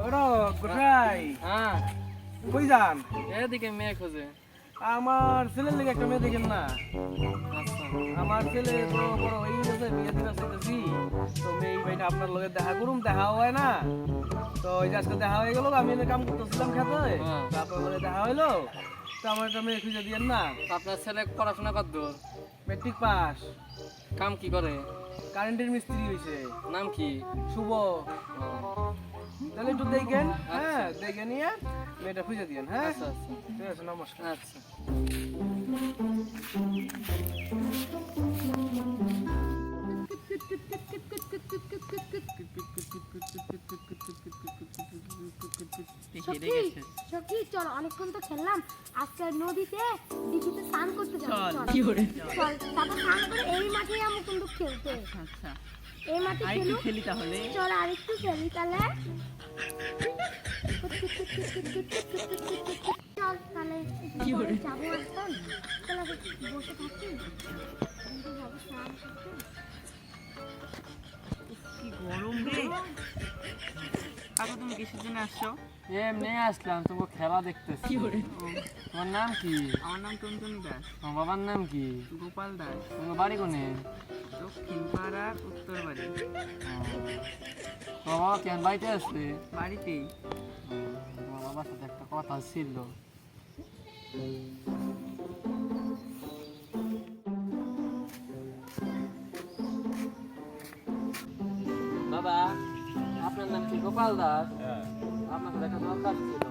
ওরা কোথায়? হ্যাঁ। কই যান? এদিকে মেয়ে খোঁজে। আমার ছেলের লেগে একটা মেয়ে দেখেন না? আচ্ছা। আমার ছেলে তো বড় হয়ে গেছে বিয়ে দিতে চাইতেছি। তো মেয়ে ভাইটা আপনার লগে দেখা করুম দেখা হয় না। তো ওই যে আজকে দেখা হয়ে গেল আমি এনে কাম করতেছিলাম খেতে। হ্যাঁ। আপনার লগে দেখা হইল? তো আমার একটা মেয়ে খুঁজে দিয়েন না। আপনার ছেলে পড়াশোনা কত দূর মেট্রিক পাস। কাম কি করে? কারেন্টের মিস্ত্রি হয়েছে নাম কি? শুভ। একটু দেখেন হ্যাঁ দেখে নিয়ে মেয়েটা খুঁজে দিয়েন হ্যাঁ? আচ্ছা আচ্ছা। ঠিক আছে নমস্কার। আচ্ছা। সখী সখী চল অনেকক্ষণ তো খেললাম। আজকে নদীতে দিঘিতে স্নান করতে যাব চল কি করে? চল তারপর স্নান করে এই মাঠে যাব কিন্তু খেলতে। আচ্ছা এই মাঠে খেলি তাহলে। চল আর একটু খেলি তাহলে। তুমি কিসের জন্য আসছো এমনি আসলাম তোমার খেলা দেখতেছি তোমার নাম কি আমার নাম টুনটুনি দাস বাবার নাম কি গোপাল দাস তোমার বাড়ি কোনে দক্ষিণ পাড়ার উত্তর বাড়ি তোমার বাবা কেন বাড়িতে আসছে বাড়িতেই বাবার সাথে একটা কথা ছিল। বাবা আপনার নাম কি গোপাল দাস? আপনার সাথে একটা দরকার ছিল।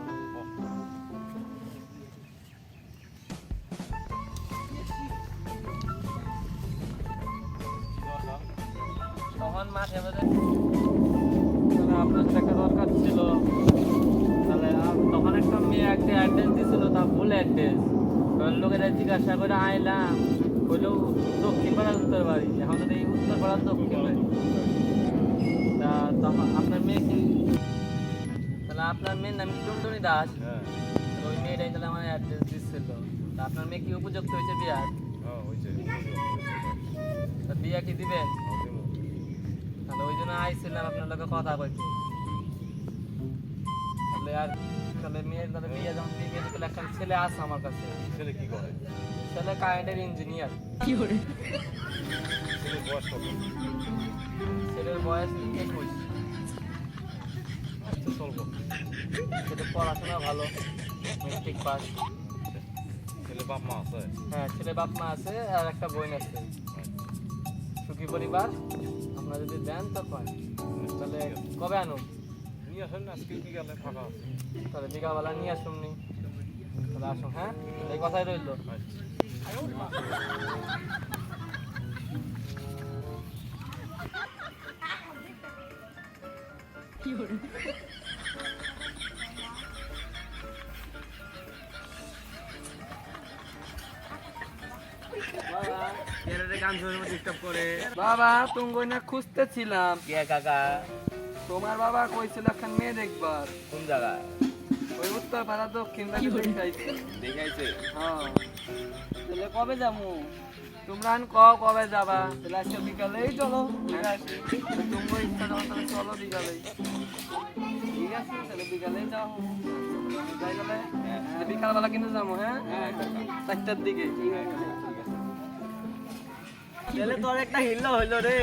তখন মাঠে বাজে তাহলে আপনার একটা দরকার ছিল। একটা অ্যাড্রেস দিছিল তা ভুল অ্যাড্রেস কারণ লোকেরা জিজ্ঞাসা করে আইলাম বললেও দক্ষিণ পাড়ার উত্তর বাড়ি। এখন তো এই উত্তর পাড়ার দক্ষিণ বাড়ি। তা তখন আপনার মেয়ে কি? তাহলে আপনার মেয়ের নাম টুনটুনি দাস? তাহলে ওই মেয়েটাই তাহলে আমার অ্যাড্রেস দিচ্ছিল তা আপনার মেয়ে কি উপযুক্ত হয়েছে বিয়ার? তা বিয়া কি দিবেন? তাহলে ওই জন্য আইছিলাম আপনার লোকে কথা কইতে। তাহলে আর তাহলে মেয়ের তাহলে বিয়ে যখন দিবে তাহলে একটা ছেলে আছে আমার কাছে। ছেলে কি করে? ছেলে কারেন্টের ইঞ্জিনিয়ার। কি করে? ছেলে বয়স কত? ছেলের বয়স একুশ। আচ্ছা চলবো ছেলে পড়াশোনা ভালো মেট্রিক পাস ছেলে বাপ মা আছে? হ্যাঁ ছেলে বাপ মা আছে আর একটা বোন আছে। সুখী পরিবার আপনারা যদি দেন তো কয় তাহলে কবে আনুন নিয়ে আসেন না আজকে বিকালে ফাঁকা আছে। তাহলে বিকালবেলা নিয়ে আসুন নি। তাহলে আসুন হ্যাঁ? এই কথাই রইল। কি করে বাবা তুমি না খুঁজতেছিলাম। কে কাকা? তোমার বাবা কইছিল এখন মেয়ে দেখবার। কোন জায়গায়? ওই উত্তর পাড়া দক্ষিণ পাড়া দেখাইছে। দেখাইছে? হ্যাঁ। তাহলে কবে যাব তোমরা আন কও কবে যাবা? তাহলে আজকে বিকালেই চলো আছে তোমরা ইচ্ছা যখন তাহলে চলো বিকালে ঠিক আছে তাহলে বিকালেই যাও। যাই গেলে বিকালবেলা কিন্তু যাব হ্যাঁ? হ্যাঁ চারটার দিকে। তাহলে তোর একটা হিল্লো হইল রে।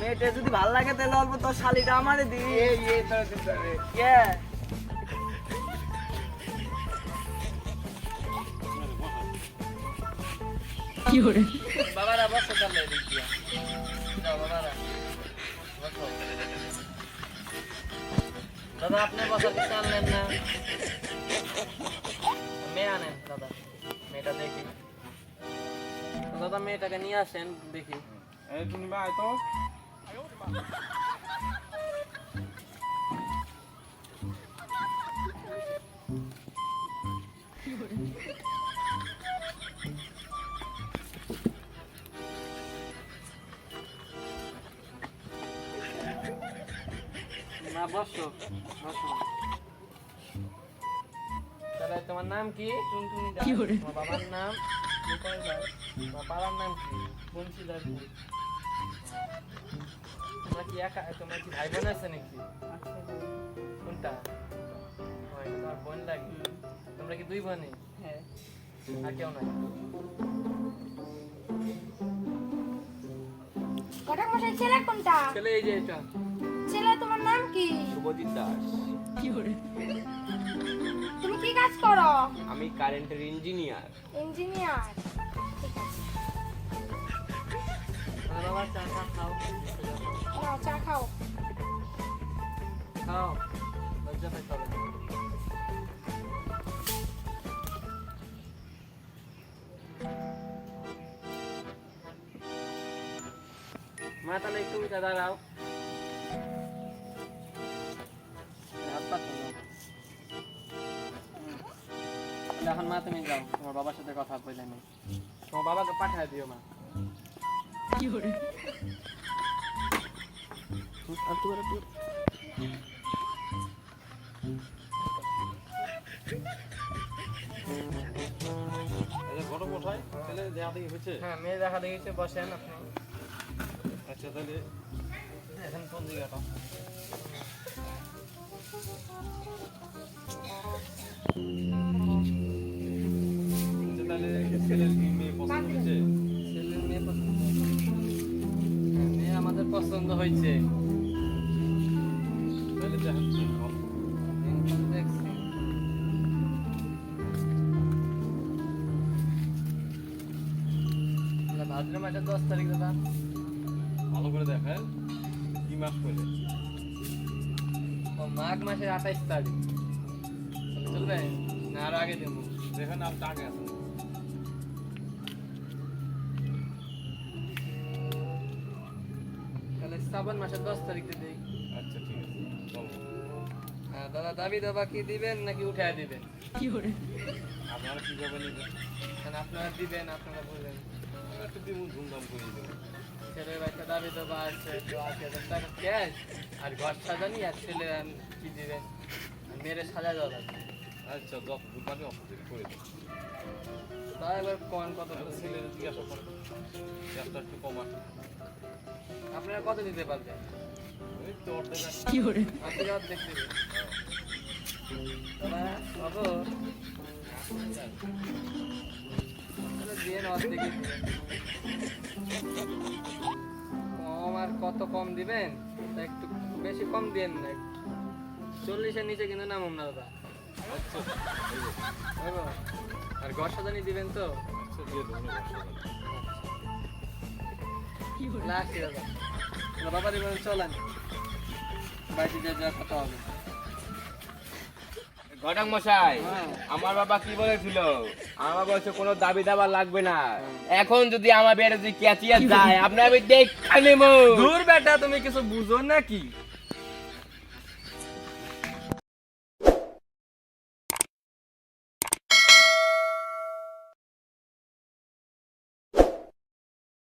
মেয়েটা যদি ভালো লাগে তাহলে অল্প তোর শালিটা আমারে দি। কে? কি করে বাবারা বসো তাহলে এদিক দিয়া। যাও বাবারা। দাদা আপনি বসার কিছু আনলেন না? মেয়ে আনেন দাদা। মেয়েটা দেখি। দাদা মেয়েটাকে নিয়ে আসেন দেখি। তুমি ভাই তো? না বসো বসো তাহলে তোমার নাম কি টুনটুনি দাস। কি করে? তোমার বাবার নাম গোপাল দাস তোমার বাবার নাম কি বংশীধর দাস। তোমরা কি একা তোমরা কি ভাই বোন আছে নাকি? আচ্ছা কোনটা তোমার বোন লাগে। তোমরা কি দুই বোনই? হ্যাঁ। আর কেউ নাই। মশাই ছেলে কোনটা? ছেলে এই যে এটা। ছেলে তোমার নাম কি? শুভজিৎ দাস। তুমি কি কাজ করো? আমি কারেন্টের ইঞ্জিনিয়ার ইঞ্জিনিয়ার ঠিক আছে। বাবা চা চা খাও। নাও চা খাও। খাও মা, তাহলে দাঁড়াও। মা, তুমি যাও। তোমার বাবার সাথে কথা বলে নেই। তোমার বাবাকে পাঠিয়ে দিও মা। হ্যাঁ মেয়ে দেখা দেখেছে বসেন আপনি। আচ্ছা তাহলে এখন কোন জায়গাটা আচ্ছা, তাহলে ছেলের মেয়ে পছন্দ হয়েছে? পছন্দ হয়েছে। ভাদ্র মাসের দশ তারিখ দাদা। ভালো করে দেখেন কি মাস করে ও মাঘ মাসের আঠাইশ তারিখ। চলবে? না আরও আগে দেবো। দেখেন আপনি আগে আছেন শ্রাবণ মাসের দশ তারিখে দিই। আচ্ছা ঠিক আছে। হ্যাঁ দাদা দাবি দাবা কি দিবেন নাকি উঠায় দিবেন? আপনারা কীভাবে নেবেন কারণ আপনারা দিবেন আপনারা বলবেন। একটু দিব ধুমধাম করে দেবেন ছেলের বাচ্চা দাবি দেবা আছে তো আশি হাজার টাকা ক্যাশ। আর ঘর সাজানি আর ছেলে কি দিবেন? আর মেয়েরে সাজা দেওয়া আচ্ছা দোকানে অপোজিট করে দেবেন কত জিজ্ঞাসা করেন। গ্যাসটা একটু কম আছে আপনারা কত দিতে পারবেন? ওই তো অর্ধেক অর্ধেক অর্ধেক কম আর কত কম দিবেন? একটু বেশি কম দিবেন না। চল্লিশের নিচে কিন্তু নামুন না দাদা। হইবো? আর ঘর সাজানি দিবেন তো? বাবা দিবেন চলেন। বাড়িতে যা যা কথা হবে। ঘটক মশাই হ্যাঁ। আমার বাবা কি বলেছিল? আমার বলছে কোনো দাবি দাবা লাগবে না। এখন যদি আমার বেড়ে যদি ক্যাচিয়া যায় আপনি আমি দেখা নেব। দূর বেটা তুমি কিছু বুঝো নাকি?